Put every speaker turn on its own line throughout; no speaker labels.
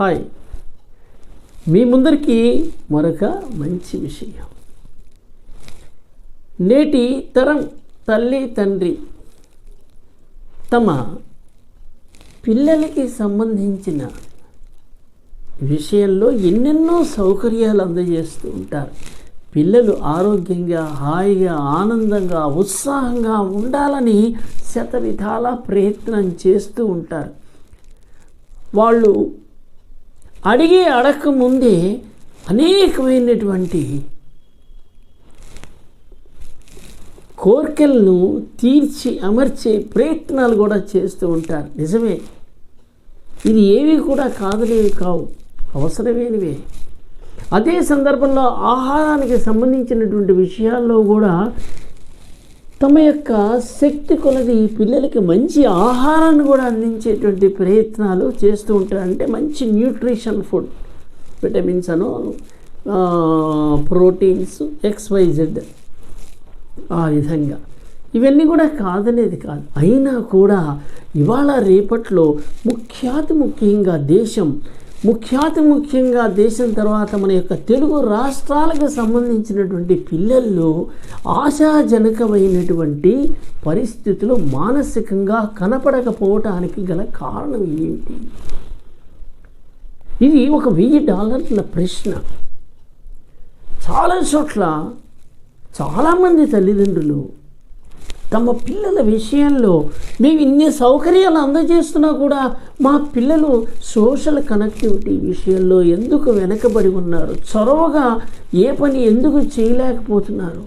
Hi. మీ ముందరికి మరొక మంచి విషయం. నేటి తరం తల్లి తండ్రి తమ పిల్లలకి సంబంధించిన విషయంలో ఎన్నెన్నో సౌకర్యాలు అందజేస్తూ ఉంటారు. పిల్లలు ఆరోగ్యంగా హాయిగా ఆనందంగా ఉత్సాహంగా ఉండాలని శత విధాల ప్రయత్నం చేస్తూ ఉంటారు. వాళ్ళు అడిగే అడగక ముందే అనేకమైనటువంటి కోరికలను తీర్చి అమర్చే ప్రయత్నాలు కూడా చేస్తూ ఉంటారు. నిజమే. ఇది ఏవి కూడా కాదనేవి కావు. అవసరమైనవే. అదే సందర్భంలో ఆహారానికి సంబంధించినటువంటి విషయాల్లో కూడా తమ యొక్క శక్తి కొలది పిల్లలకి మంచి ఆహారాన్ని కూడా అందించేటువంటి ప్రయత్నాలు చేస్తూ ఉంటారు. అంటే మంచి న్యూట్రిషన్ ఫుడ్ విటమిన్స్ అను ప్రోటీన్స్ ఎక్స్వైజెడ్ ఆ విధంగా. ఇవన్నీ కూడా కాదనేది కాదు. అయినా కూడా ఇవాళ రేపట్లో ముఖ్యాతి ముఖ్యంగా దేశం ముఖ్యాతి ముఖ్యంగా దేశం తర్వాత మన యొక్క తెలుగు రాష్ట్రాలకు సంబంధించినటువంటి పిల్లల్లో ఆశాజనకమైనటువంటి పరిస్థితులు మానసికంగా కనపడకపోవటానికి గల కారణం ఏంటి? ఇది ఒక వెయ్యి డాలర్ల ప్రశ్న. చాలా చోట్ల చాలామంది తల్లిదండ్రులు తమ పిల్లల విషయంలో మేము ఇన్ని సౌకర్యాలు అందజేస్తున్నా కూడా మా పిల్లలు సోషల్ కనెక్టివిటీ విషయంలో ఎందుకు వెనకబడి ఉన్నారు? చొరవగా ఏ పని ఎందుకు చేయలేకపోతున్నారు?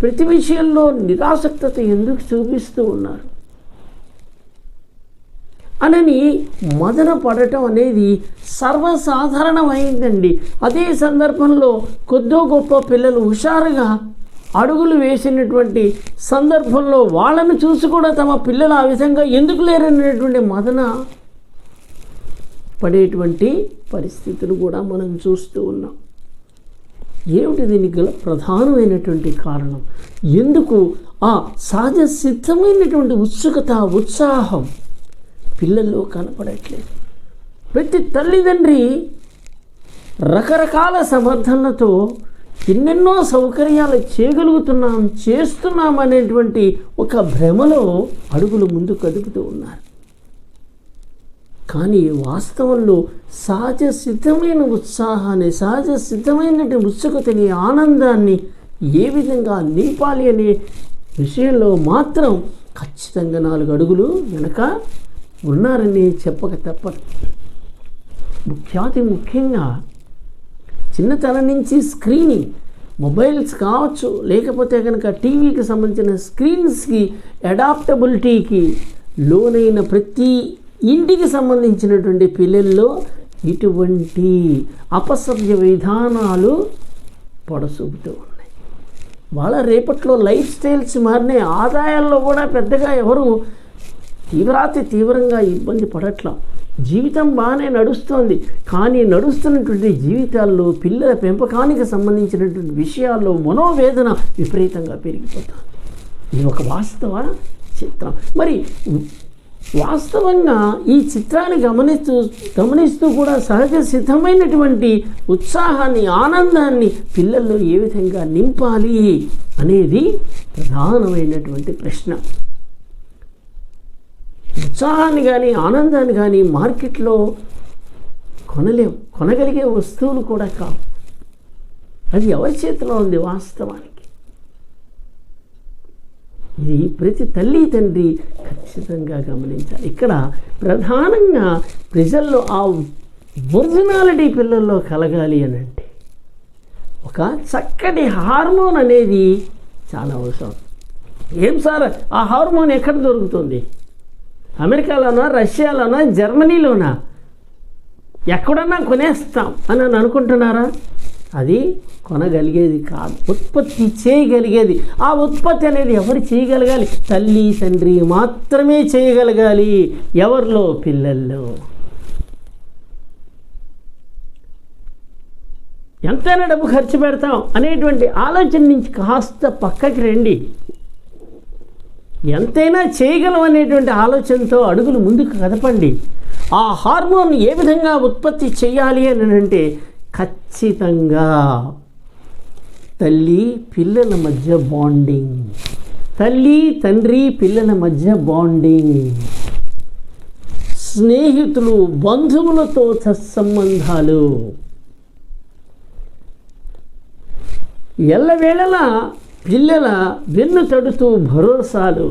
ప్రతి విషయంలో నిరాసక్తత ఎందుకు చూపిస్తూ ఉన్నారు? అనని మదన పడటం అనేది సర్వసాధారణమైందండి. అదే సందర్భంలో కొద్దో గొప్ప పిల్లలు హుషారుగా అడుగులు వేసినటువంటి సందర్భంలో వాళ్ళను చూసి కూడా తమ పిల్లలు ఆ విధంగా ఎందుకు లేరనేటువంటి మదన పడేటువంటి పరిస్థితులు కూడా మనం చూస్తూ ఉన్నాం. ఏమిటి దీనికి గల ప్రధానమైనటువంటి కారణం? ఎందుకు? ఆ సహజ సిద్ధమైనటువంటి ఉత్సుకత ఉత్సాహం పిల్లల్లో కనపడట్లేదు. ప్రతి తల్లిదండ్రి రకరకాల సమర్థనలతో ఎన్నెన్నో సౌకర్యాలు చేయగలుగుతున్నాం చేస్తున్నాం అనేటువంటి ఒక భ్రమలో అడుగులు ముందు కదుపుతూ ఉన్నారు. కానీ వాస్తవంలో సహజ సిద్ధమైన ఉత్సాహాన్ని సహజ సిద్ధమైనటువంటి ఉత్సుకతని ఆనందాన్ని ఏ విధంగా నింపాలి అనే విషయంలో మాత్రం ఖచ్చితంగా నాలుగు అడుగులు వెనక ఉన్నారని చెప్పక తప్పదు. ముఖ్యాతి ముఖ్యంగా చిన్నతనం నుంచి స్క్రీనింగ్ మొబైల్స్ కావచ్చు లేకపోతే కనుక టీవీకి సంబంధించిన స్క్రీన్స్కి అడాప్టబిలిటీకి లోనైన ప్రతి ఇంటికి సంబంధించినటువంటి పిల్లల్లో ఇటువంటి అపసవ్య విధానాలు పొడసూపుతూ ఉన్నాయి. వాళ్ళ రేపట్లో లైఫ్ స్టైల్స్ మారిన ఆదాయాల్లో కూడా పెద్దగా ఎవరు తీవ్రాతి తీవ్రంగా ఇబ్బంది పడట్లా. జీవితం బాగానే నడుస్తోంది. కానీ నడుస్తున్నటువంటి జీవితాల్లో పిల్లల పెంపకానికి సంబంధించినటువంటి విషయాల్లో మనోవేదన విపరీతంగా పెరిగిపోతుంది. ఇది ఒక వాస్తవ చిత్రం. మరి వాస్తవంగా ఈ చిత్రాన్ని గమనిస్తూ గమనిస్తూ కూడా సహజ సిద్ధమైనటువంటి ఉత్సాహాన్ని ఆనందాన్ని పిల్లల్లో ఏ విధంగా నింపాలి అనేది ప్రధానమైనటువంటి ప్రశ్న. ఉత్సాహాన్ని కానీ ఆనందాన్ని కానీ మార్కెట్లో కొనలేం. కొనగలిగే వస్తువులు కూడా కావు. అది ఎవరి చేతిలో ఉంది వాస్తవానికి? ఇది ప్రతి తల్లి తండ్రి ఖచ్చితంగా గమనించాలి. ఇక్కడ ప్రధానంగా ప్రజల్లో ఆ ఒరిజినాలిటీ పిల్లల్లో కలగాలి అని అంటే ఒక చక్కటి హార్మోన్ అనేది చాలా అవసరం. ఏం సార్? ఆ హార్మోన్ ఎక్కడ దొరుకుతుంది? అమెరికాలోనా రష్యాలోనా జర్మనీలోనా? ఎక్కడన్నా కొనేస్తాం అని అని అనుకుంటున్నారా? అది కొనగలిగేది కాదు. ఉత్పత్తి చేయగలిగేది. ఆ ఉత్పత్తి అనేది ఎవరు చేయగలగాలి? తల్లి తండ్రి మాత్రమే చేయగలగాలి. ఎవరిలో? పిల్లల్లో. ఎంతైనా డబ్బు ఖర్చు పెడతాం అనేటువంటి ఆలోచన నుంచి కాస్త పక్కకి రండి. ఎంతైనా చేయగలం అనేటువంటి ఆలోచనతో అడుగులు ముందుకు కదపండి. ఆ హార్మోన్ ఏ విధంగా ఉత్పత్తి చేయాలి అని అంటే ఖచ్చితంగా తల్లి పిల్లల మధ్య బాండింగ్. తల్లి తండ్రి పిల్లల మధ్య బాండింగ్. స్నేహితులు బంధువులతో సత్సంబంధాలు. ఎల్లవేళలా పిల్లల వెన్ను తడుతూ భరోసాలు.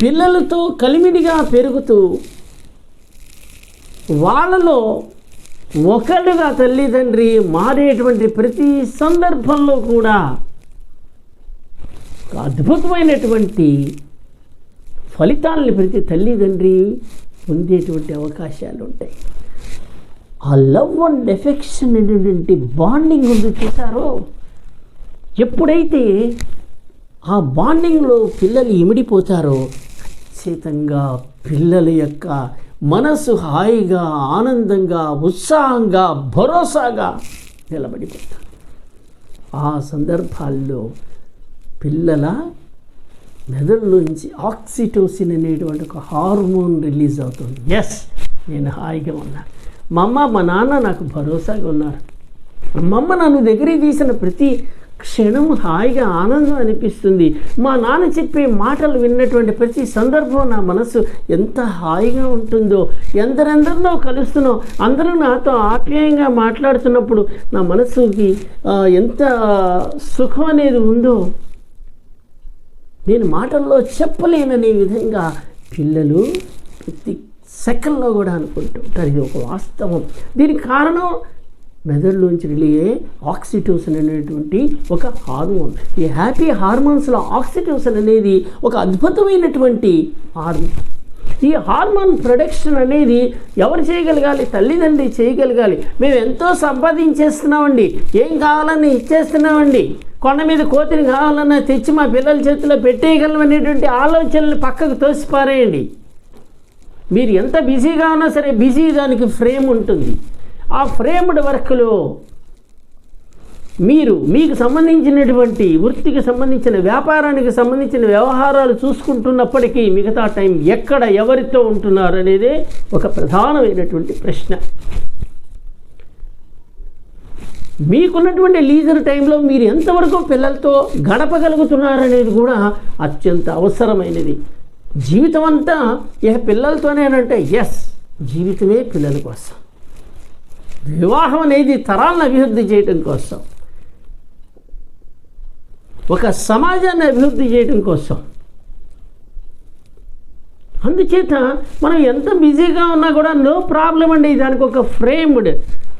పిల్లలతో కలిమిడిగా పెరుగుతూ వాళ్ళలో ఒకళ్ళుగా తల్లిదండ్రి మారేటువంటి ప్రతి సందర్భంలో కూడా అద్భుతమైనటువంటి ఫలితాలని ప్రతి తల్లిదండ్రి పొందేటువంటి అవకాశాలు ఉంటాయి ఆ లవ్ అండ్ ఎఫెక్షన్ అనేటువంటి బాండింగ్ ఉంది చూసారో ఎప్పుడైతే ఆ బాండింగ్లో పిల్లలు ఇమిడిపోతారో ఖచ్చితంగా పిల్లల యొక్క మనసు హాయిగా ఆనందంగా ఉత్సాహంగా భరోసాగా నిలబడిపోతారు. ఆ సందర్భాల్లో పిల్లల మెదడులోంచి ఆక్సిటోసిన్ అనేటువంటి ఒక హార్మోన్ రిలీజ్ అవుతుంది. ఎస్ నేను హాయిగా ఉన్నాను. మా అమ్మ మా నాన్న నాకు భరోసాగా ఉన్నారు. మా అమ్మ నన్ను దగ్గరికి తీసిన ప్రతి క్షణం హాయిగా ఆనందం అనిపిస్తుంది. మా నాన్న చెప్పే మాటలు విన్నటువంటి ప్రతి సందర్భం నా మనసు ఎంత హాయిగా ఉంటుందో ఎందరెందరినో కలుస్తున్నాం. అందరూ నాతో ఆప్యాయంగా మాట్లాడుతున్నప్పుడు నా మనసుకి ఎంత సుఖం అనేది ఉందో నేను మాటల్లో చెప్పలేననే విధంగా పిల్లలు ప్రతి సెకండ్లో కూడా అనుకుంటుంటారు ఇది ఒక వాస్తవం. దీనికి కారణం మెదడులోంచి వెళ్ళే ఆక్సిటోసిన్ అనేటువంటి ఒక హార్మోన్. ఈ హ్యాపీ హార్మోన్స్లో ఆక్సిటోసిన్ అనేది ఒక అద్భుతమైనటువంటి హార్మోన్. ఈ హార్మోన్ ప్రొడక్షన్ అనేది ఎవరు చేయగలగాలి? తల్లిదండ్రి చేయగలగాలి. మేము ఎంతో సంపాదించేస్తున్నామండి. ఏం కావాలని ఇచ్చేస్తున్నామండి. కొండ మీద కోతిని కావాలన్నా తెచ్చి మా పిల్లల చేతిలో పెట్టేయగలం అనేటువంటి ఆలోచనలు పక్కకు తోసిపారేయండి. మీరు ఎంత బిజీగా ఉన్నా సరే బిజీ దానికి ఫ్రేమ్ ఉంటుంది. ఆ ఫ్రేమ్డ్ వర్క్లో మీరు మీకు సంబంధించినటువంటి వృత్తికి సంబంధించిన వ్యాపారానికి సంబంధించిన వ్యవహారాలు చూసుకుంటున్నప్పటికీ మిగతా టైం ఎక్కడ ఎవరితో ఉంటున్నారు అనేది ఒక ప్రధానమైనటువంటి ప్రశ్న. మీకున్నటువంటి లీజర్ టైంలో మీరు ఎంతవరకు పిల్లలతో గడపగలుగుతున్నారనేది కూడా అత్యంత అవసరమైనది. జీవితం అంతా ఏ పిల్లలతోనేనంటే ఎస్ జీవితమే పిల్లల కోసం. వివాహం అనేది తరాలను అభివృద్ధి చేయటం కోసం. ఒక సమాజాన్ని అభివృద్ధి చేయడం కోసం. అందుచేత మనం ఎంత బిజీగా ఉన్నా కూడా నో ప్రాబ్లం అండి. దానికి ఒక ఫ్రేమ్డ్.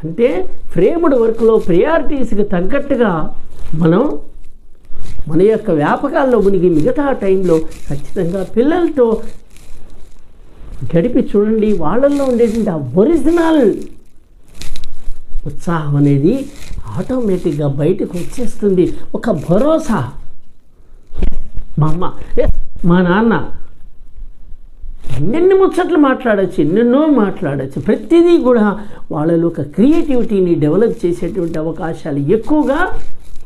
అంటే ఫ్రేమ్డ్ వర్క్లో ప్రియారిటీస్కి తగ్గట్టుగా మనం మన యొక్క వ్యాపకాల్లో మునిగి మిగతా టైంలో ఖచ్చితంగా పిల్లలతో గడిపి చూడండి వాళ్ళల్లో ఉండేటువంటి ఆ ఒరిజినల్ ఉత్సాహం అనేది ఆటోమేటిక్గా బయటకు వచ్చేస్తుంది. ఒక భరోసా. మా అమ్మ మా నాన్న ఎన్నెన్ని ముచ్చట్లు మాట్లాడచ్చు ఎన్నెన్నో మాట్లాడచ్చు. ప్రతిదీ కూడా వాళ్ళలో ఒక క్రియేటివిటీని డెవలప్ చేసేటువంటి అవకాశాలు ఎక్కువగా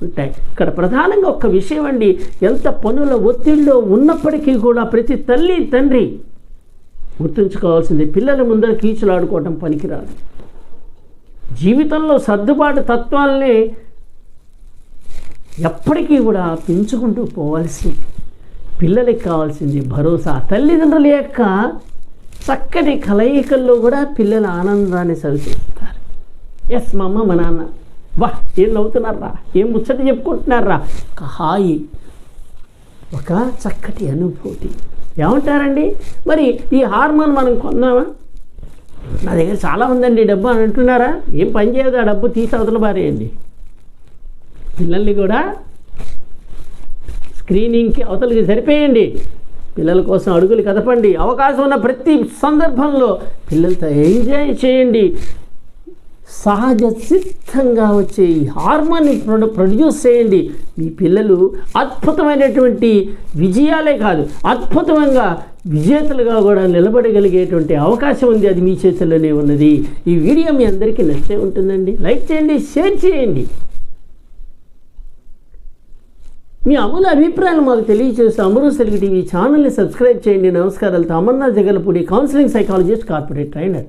ఉంటాయి. ఇక్కడ ప్రధానంగా ఒక విషయం అండి. ఎంత పనుల ఒత్తిడిలో ఉన్నప్పటికీ కూడా ప్రతి తల్లి తండ్రి గుర్తుంచుకోవాల్సింది పిల్లల ముందర కీచులాడుకోవటం పనికిరాదు. జీవితంలో సర్దుబాటు తత్వాల్ని ఎప్పటికీ కూడా పెంచుకుంటూ పోవాల్సింది. పిల్లలకి కావాల్సింది భరోసా. తల్లిదండ్రుల యొక్క చక్కటి కలయికల్లో కూడా పిల్లల ఆనందాన్ని సరిచేస్తారు ఎస్ మా అమ్మ మా నాన్న. వా ఏం నవ్వుతున్నారా ఏం ముచ్చట చెప్పుకుంటున్నారా ఒక హాయి ఒక చక్కటి అనుభూతి. ఏమంటారండి? మరి ఈ హార్మోన్ మనం కొన్నామా? నా దగ్గర చాలా ఉందండి డబ్బు అని అంటున్నారా? ఏం పని చేయదు ఆ డబ్బు తీసి అవతల బారేయండి పిల్లల్ని కూడా స్క్రీనింగ్కి అవతలకి సరిపోయండి. పిల్లల కోసం అడుగులు కదపండి. అవకాశం ఉన్న ప్రతి సందర్భంలో పిల్లలతో ఎంజాయ్ చేయండి. సహజ సిద్ధంగా వచ్చే ఈ హార్మోన్ని ప్రొ ప్రొడ్యూస్ చేయండి. మీ పిల్లలు అద్భుతమైనటువంటి విజయాలే కాదు అద్భుతంగా విజేతలుగా కూడా నిలబడగలిగేటువంటి అవకాశం ఉంది. అది మీ చేతుల్లోనే ఉన్నది. ఈ వీడియో మీ అందరికీ నచ్చే ఉంటుందండి. లైక్ చేయండి షేర్ చేయండి. మీ అమూల అభిప్రాయాలు మాకు తెలియజేస్తూ అమరు సెలుగు టీవీ ఛానల్ని సబ్స్క్రైబ్ చేయండి. నమస్కారాలతో Amarnath Jagalapudi counselling psychologist corporate trainer.